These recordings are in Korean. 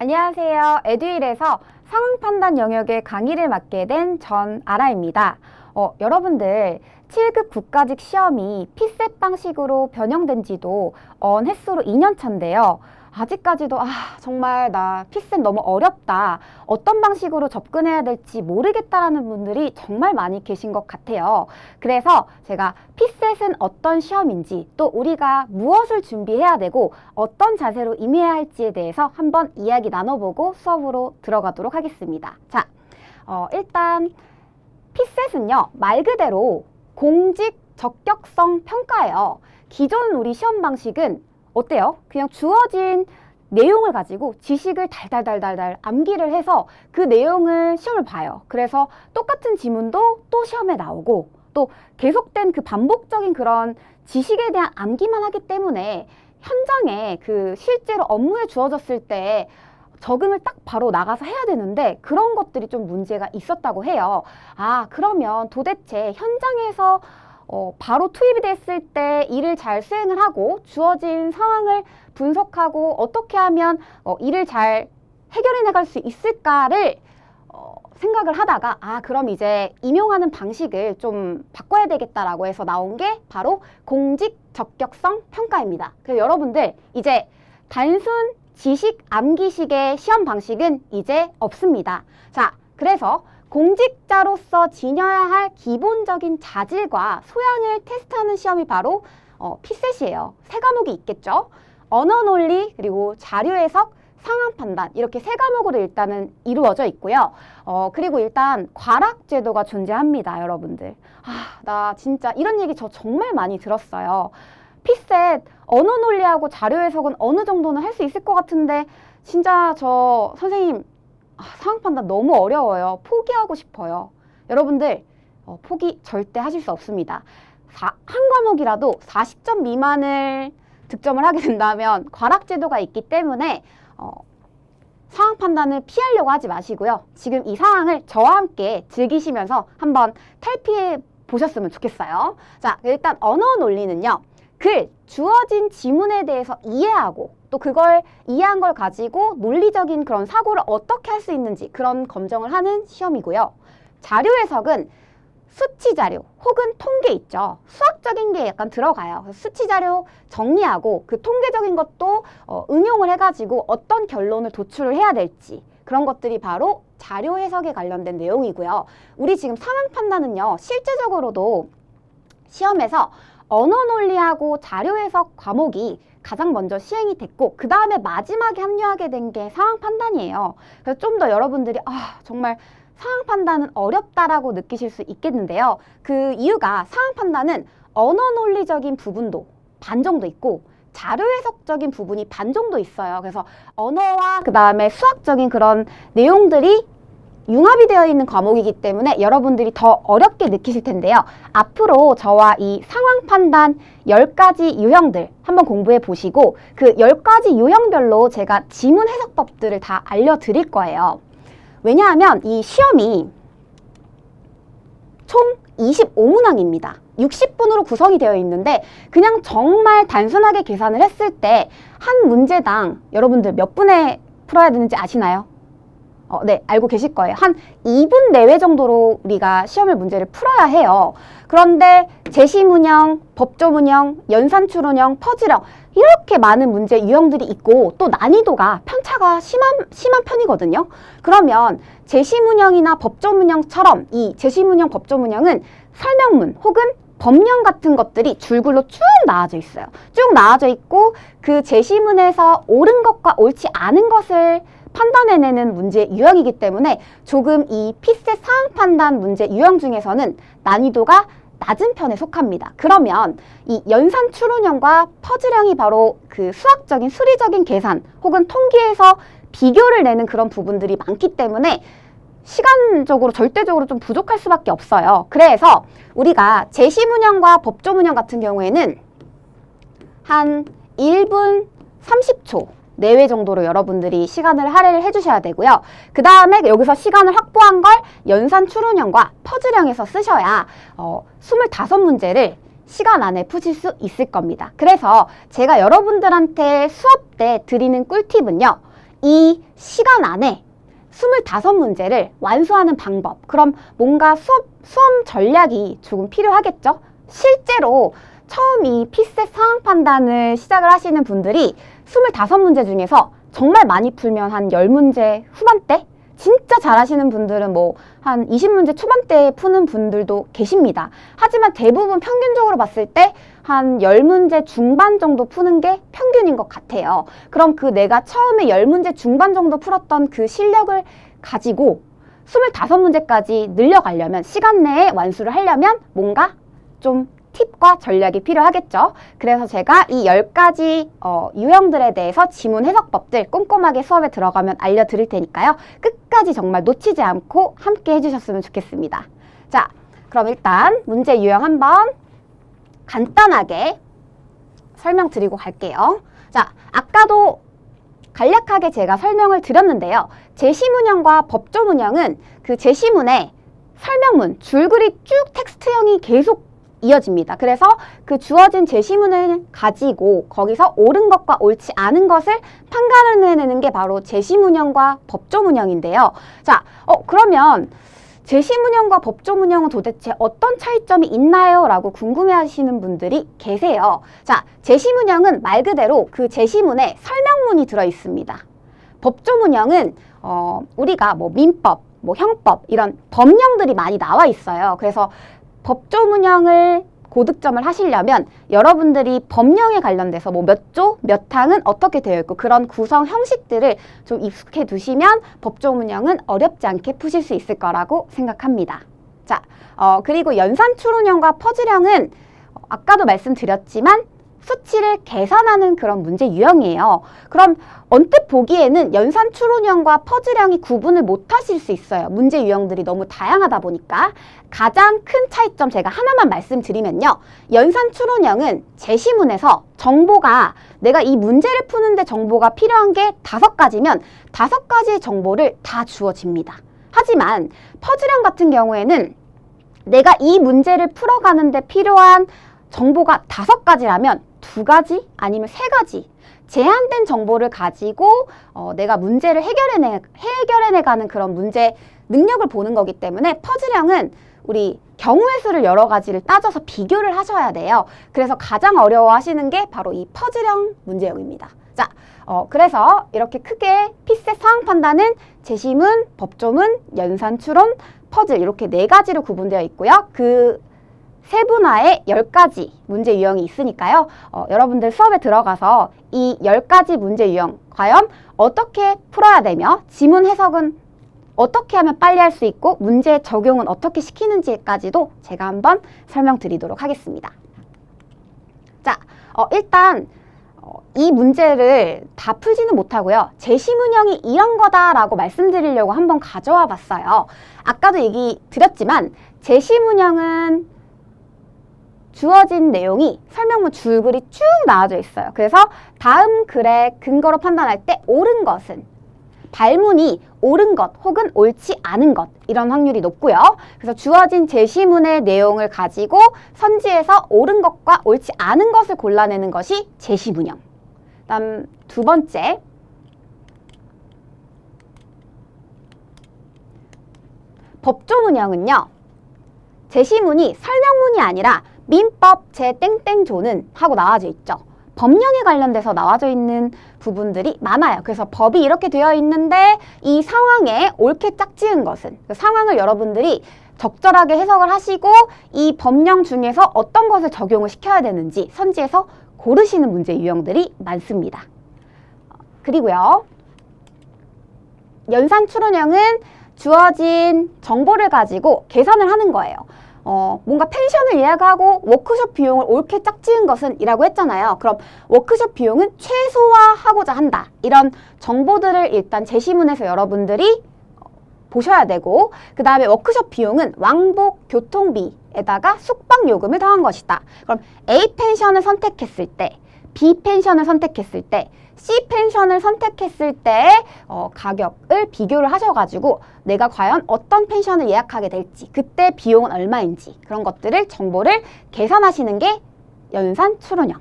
안녕하세요. 에듀일에서 상황 판단 영역의 강의를 맡게 된 전 아라입니다. 어, 여러분들 7급 국가직 시험이 피셋 방식으로 변형된 지도 언 횟수로 2년 차인데요. 아직까지도 아 정말 나 피셋 너무 어렵다. 어떤 방식으로 접근해야 될지 모르겠다라는 분들이 정말 많이 계신 것 같아요. 그래서 제가 피셋은 어떤 시험인지 또 우리가 무엇을 준비해야 되고 어떤 자세로 임해야 할지에 대해서 한번 이야기 나눠보고 수업으로 들어가도록 하겠습니다. 자, 어, 일단 피셋은요 말 그대로 공직 적격성 평가예요. 기존 우리 시험 방식은 어때요? 그냥 주어진 내용을 가지고 지식을 달달달달달 암기를 해서 그 내용을 시험을 봐요. 그래서 똑같은 지문도 또 시험에 나오고 또 계속된 그 반복적인 그런 지식에 대한 암기만 하기 때문에 현장에 그 실제로 업무에 주어졌을 때 적응을 딱 바로 나가서 해야 되는데 그런 것들이 좀 문제가 있었다고 해요. 아, 그러면 도대체 현장에서 어, 바로 투입이 됐을 때 일을 잘 수행을 하고 주어진 상황을 분석하고 어떻게 하면 어, 일을 잘 해결해 나갈 수 있을까를 어, 생각을 하다가 아 그럼 이제 임용하는 방식을 좀 바꿔야 되겠다라고 해서 나온 게 바로 공직 적격성 평가입니다. 그래서 여러분들 이제 단순 지식 암기식의 시험 방식은 이제 없습니다. 자, 그래서 공직자로서 지녀야 할 기본적인 자질과 소양을 테스트하는 시험이 바로 어, 피셋이에요. 세 과목이 있겠죠. 언어 논리 그리고 자료 해석, 상황 판단 이렇게 세 과목으로 일단은 이루어져 있고요. 어, 그리고 일단 과락 제도가 존재합니다, 여러분들. 아, 나 진짜 이런 얘기 저 정말 많이 들었어요. 피셋 언어 논리하고 자료 해석은 어느 정도는 할 수 있을 것 같은데 진짜 저 선생님 아, 상황 판단 너무 어려워요. 포기하고 싶어요. 여러분들 어, 포기 절대 하실 수 없습니다. 사- 한 과목이라도 40점 미만을 득점을 하게 된다면 과락 제도가 있기 때문에 어, 상황 판단을 피하려고 하지 마시고요. 지금 이 상황을 저와 함께 즐기시면서 한번 탈피해 보셨으면 좋겠어요. 자, 일단 언어 논리는요. 글, 주어진 지문에 대해서 이해하고 또 그걸 이해한 걸 가지고 논리적인 그런 사고를 어떻게 할 수 있는지 그런 검정을 하는 시험이고요. 자료 해석은 수치 자료 혹은 통계 있죠. 수학적인 게 약간 들어가요. 수치 자료 정리하고 그 통계적인 것도 어, 응용을 해가지고 어떤 결론을 도출을 해야 될지 그런 것들이 바로 자료 해석에 관련된 내용이고요. 우리 지금 상황 판단은요, 실제적으로도 시험에서 언어 논리하고 자료 해석 과목이 가장 먼저 시행이 됐고 그 다음에 마지막에 합류하게 된 게 상황 판단이에요. 그래서 좀 더 여러분들이 아 정말 상황 판단은 어렵다라고 느끼실 수 있겠는데요. 그 이유가 상황 판단은 언어 논리적인 부분도 반 정도 있고 자료 해석적인 부분이 반 정도 있어요. 그래서 언어와 그 다음에 수학적인 그런 내용들이 융합이 되어 있는 과목이기 때문에 여러분들이 더 어렵게 느끼실 텐데요. 앞으로 저와 이 상황 판단 10가지 유형들 한번 공부해 보시고 그 10가지 유형별로 제가 지문 해석법들을 다 알려드릴 거예요. 왜냐하면 이 시험이 총 25문항입니다. 60분으로 구성이 되어 있는데 그냥 정말 단순하게 계산을 했을 때 한 문제당 여러분들 몇 분에 풀어야 되는지 아시나요? 어, 네, 알고 계실 거예요. 한 2분 내외 정도로 우리가 시험을 문제를 풀어야 해요. 그런데 제시문형, 법조문형, 연산추론형, 퍼즐형 이렇게 많은 문제 유형들이 있고 또 난이도가 편차가 심한, 심한 편이거든요. 그러면 제시문형이나 법조문형처럼 이 제시문형, 법조문형은 설명문 혹은 법령 같은 것들이 줄글로 쭉 나와져 있어요. 쭉 나와져 있고 그 제시문에서 옳은 것과 옳지 않은 것을 판단해내는 문제 유형이기 때문에 조금 이 피셋 상황 판단 문제 유형 중에서는 난이도가 낮은 편에 속합니다. 그러면 이 연산 추론형과 퍼즐형이 바로 그 수학적인 수리적인 계산 혹은 통계에서 비교를 내는 그런 부분들이 많기 때문에 시간적으로 절대적으로 좀 부족할 수밖에 없어요. 그래서 우리가 제시문형과 법조문형 같은 경우에는 한 1분 30초 내외 정도로 여러분들이 시간을 할애를 해주셔야 되고요. 그 다음에 여기서 시간을 확보한 걸 연산 추론형과 퍼즐형에서 쓰셔야 어, 25문제를 시간 안에 푸실 수 있을 겁니다. 그래서 제가 여러분들한테 수업 때 드리는 꿀팁은요. 이 시간 안에 25문제를 완수하는 방법. 그럼 뭔가 수업, 수험 전략이 조금 필요하겠죠? 실제로 처음 이 피셋 상황 판단을 시작을 하시는 분들이 25문제 중에서 정말 많이 풀면 한 10문제 후반대? 진짜 잘하시는 분들은 뭐 한 20문제 초반대에 푸는 분들도 계십니다. 하지만 대부분 평균적으로 봤을 때 한 10문제 중반 정도 푸는 게 평균인 것 같아요. 그럼 그 내가 처음에 10문제 중반 정도 풀었던 그 실력을 가지고 25문제까지 늘려가려면 시간 내에 완수를 하려면 뭔가 좀 팁과 전략이 필요하겠죠. 그래서 제가 이 10가지 어, 유형들에 대해서 지문 해석법들 꼼꼼하게 수업에 들어가면 알려드릴 테니까요. 끝까지 정말 놓치지 않고 함께 해주셨으면 좋겠습니다. 자, 그럼 일단 문제 유형 한번 간단하게 설명드리고 갈게요. 자, 아까도 간략하게 제가 설명을 드렸는데요. 제시문형과 법조문형은 그 제시문에 설명문, 줄글이 쭉 텍스트형이 계속 이어집니다. 그래서 그 주어진 제시문을 가지고 거기서 옳은 것과 옳지 않은 것을 판가름해내는 게 바로 제시문형과 법조문형인데요. 자, 어, 그러면 제시문형과 법조문형은 도대체 어떤 차이점이 있나요? 라고 궁금해 하시는 분들이 계세요. 자, 제시문형은 말 그대로 그 제시문에 설명문이 들어 있습니다. 법조문형은 어, 우리가 뭐 민법, 뭐 형법 이런 법령들이 많이 나와 있어요. 그래서 법조문형을 고득점을 하시려면 여러분들이 법령에 관련돼서 뭐 몇 조, 몇 항은 어떻게 되어 있고 그런 구성 형식들을 좀 익숙해 두시면 법조 문형은 어렵지 않게 푸실 수 있을 거라고 생각합니다. 자, 어, 그리고 연산 추론형과 퍼즐형은 어, 아까도 말씀드렸지만 수치를 계산하는 그런 문제 유형이에요. 그럼 언뜻 보기에는 연산 추론형과 퍼즐형이 구분을 못 하실 수 있어요. 문제 유형들이 너무 다양하다 보니까. 가장 큰 차이점 제가 하나만 말씀드리면요. 연산 추론형은 제시문에서 정보가 내가 이 문제를 푸는데 정보가 필요한 게 다섯 가지면 다섯 가지의 정보를 다 주어집니다. 하지만 퍼즐형 같은 경우에는 내가 이 문제를 풀어가는데 필요한 정보가 다섯 가지라면 두 가지 아니면 세 가지 제한된 정보를 가지고 어, 내가 문제를 해결해내, 해결해내가는 그런 문제 능력을 보는 거기 때문에 퍼즐형은 우리 경우의 수를 여러 가지를 따져서 비교를 하셔야 돼요. 그래서 가장 어려워하시는 게 바로 이 퍼즐형 문제형입니다. 자, 어, 그래서 이렇게 크게 피셋 상황 판단은 제시문, 법조문, 연산추론, 퍼즐 이렇게 네 가지로 구분되어 있고요. 그 세분화의 10가지 문제 유형이 있으니까요. 어, 여러분들 수업에 들어가서 이 10가지 문제 유형 과연 어떻게 풀어야 되며 지문 해석은 어떻게 하면 빨리 할 수 있고 문제 적용은 어떻게 시키는지까지도 제가 한번 설명드리도록 하겠습니다. 자, 어, 일단 어, 이 문제를 다 풀지는 못하고요. 제시문형이 이런 거다라고 말씀드리려고 한번 가져와 봤어요. 아까도 얘기 드렸지만 제시문형은 주어진 내용이 설명문 줄글이 쭉 나와져 있어요. 그래서 다음 글의 근거로 판단할 때 옳은 것은 발문이 옳은 것 혹은 옳지 않은 것 이런 확률이 높고요. 그래서 주어진 제시문의 내용을 가지고 선지에서 옳은 것과 옳지 않은 것을 골라내는 것이 제시문형. 다음 두 번째 법조문형은요. 제시문이 설명문이 아니라 민법 제 땡땡조는 하고 나와져 있죠. 법령에 관련돼서 나와져 있는 부분들이 많아요. 그래서 법이 이렇게 되어 있는데 이 상황에 옳게 짝지은 것은 그 상황을 여러분들이 적절하게 해석을 하시고 이 법령 중에서 어떤 것을 적용을 시켜야 되는지 선지에서 고르시는 문제 유형들이 많습니다. 그리고요. 연산 추론형은 주어진 정보를 가지고 계산을 하는 거예요. 어, 뭔가 펜션을 예약하고 워크숍 비용을 옳게 짝지은 것은 이라고 했잖아요. 그럼 워크숍 비용은 최소화하고자 한다. 이런 정보들을 일단 제시문에서 여러분들이 보셔야 되고 그 다음에 워크숍 비용은 왕복 교통비에다가 숙박 요금을 더한 것이다. 그럼 A 펜션을 선택했을 때 B 펜션을 선택했을 때 C 펜션을 선택했을 때 어, 가격을 비교를 하셔가지고 내가 과연 어떤 펜션을 예약하게 될지 그때 비용은 얼마인지 그런 것들을 정보를 계산하시는 게 연산 추론형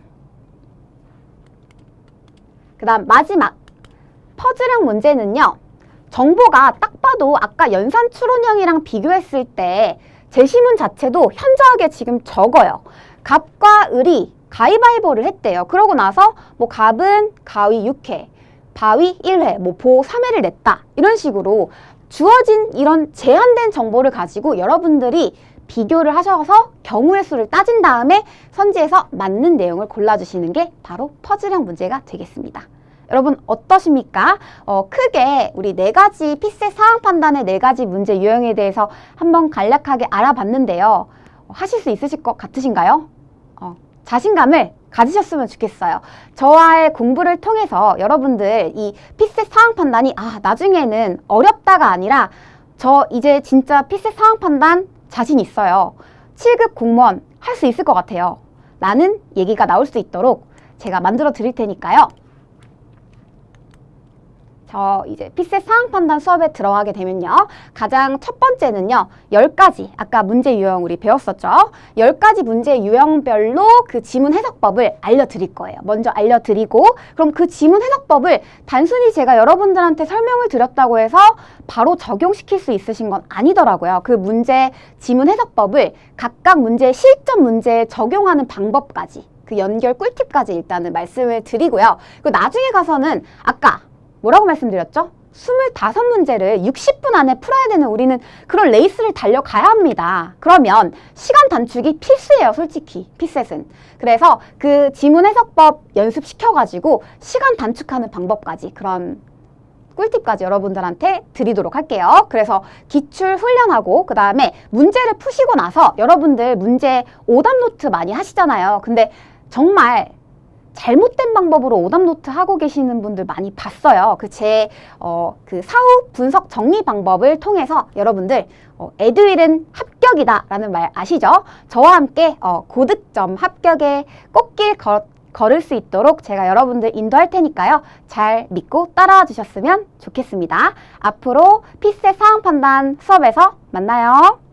그 다음 마지막 퍼즐형 문제는요. 정보가 딱 봐도 아까 연산 추론형이랑 비교했을 때 제시문 자체도 현저하게 지금 적어요. 갑과 을이 가위바위보를 했대요. 그러고 나서 뭐 갑은 가위 6회, 바위 1회, 뭐 보 3회를 냈다. 이런 식으로 주어진 이런 제한된 정보를 가지고 여러분들이 비교를 하셔서 경우의 수를 따진 다음에 선지에서 맞는 내용을 골라주시는 게 바로 퍼즐형 문제가 되겠습니다. 여러분 어떠십니까? 어, 크게 우리 네 가지 피셋 상황 판단의 네 가지 문제 유형에 대해서 한번 간략하게 알아봤는데요. 어, 하실 수 있으실 것 같으신가요? 어, 자신감을 가지셨으면 좋겠어요. 저와의 공부를 통해서 여러분들 이 피셋 상황 판단이 아 나중에는 어렵다가 아니라 저 이제 진짜 피셋 상황 판단 자신 있어요. 7급 공무원 할 수 있을 것 같아요. 라는 얘기가 나올 수 있도록 제가 만들어 드릴 테니까요. 저 이제 피셋 상황 판단 수업에 들어가게 되면요. 가장 첫 번째는요. 10가지 아까 문제 유형 우리 배웠었죠. 10가지 문제 유형별로 그 지문 해석법을 알려드릴 거예요. 먼저 알려드리고 그럼 그 지문 해석법을 단순히 제가 여러분들한테 설명을 드렸다고 해서 바로 적용시킬 수 있으신 건 아니더라고요. 그 문제 지문 해석법을 각각 문제 실전 문제에 적용하는 방법까지 그 연결 꿀팁까지 일단은 말씀을 드리고요. 그리고 나중에 가서는 아까 뭐라고 말씀드렸죠? 25문제를 60분 안에 풀어야 되는 우리는 그런 레이스를 달려가야 합니다. 그러면 시간 단축이 필수예요, 솔직히. 피셋은. 그래서 그 지문 해석법 연습시켜가지고 시간 단축하는 방법까지 그런 꿀팁까지 여러분들한테 드리도록 할게요. 그래서 기출 훈련하고 그 다음에 문제를 푸시고 나서 여러분들 문제 오답 노트 많이 하시잖아요. 근데 정말 잘못된 방법으로 오답 노트 하고 계시는 분들 많이 봤어요. 그제 어, 그 사후 분석 정리 방법을 통해서 여러분들 어, 에듀윌은 합격이다라는 말 아시죠? 저와 함께 어, 고득점 합격의 꽃길 걸, 걸을 수 있도록 제가 여러분들 인도할 테니까요. 잘 믿고 따라와 주셨으면 좋겠습니다. 앞으로 피셋 상황 판단 수업에서 만나요.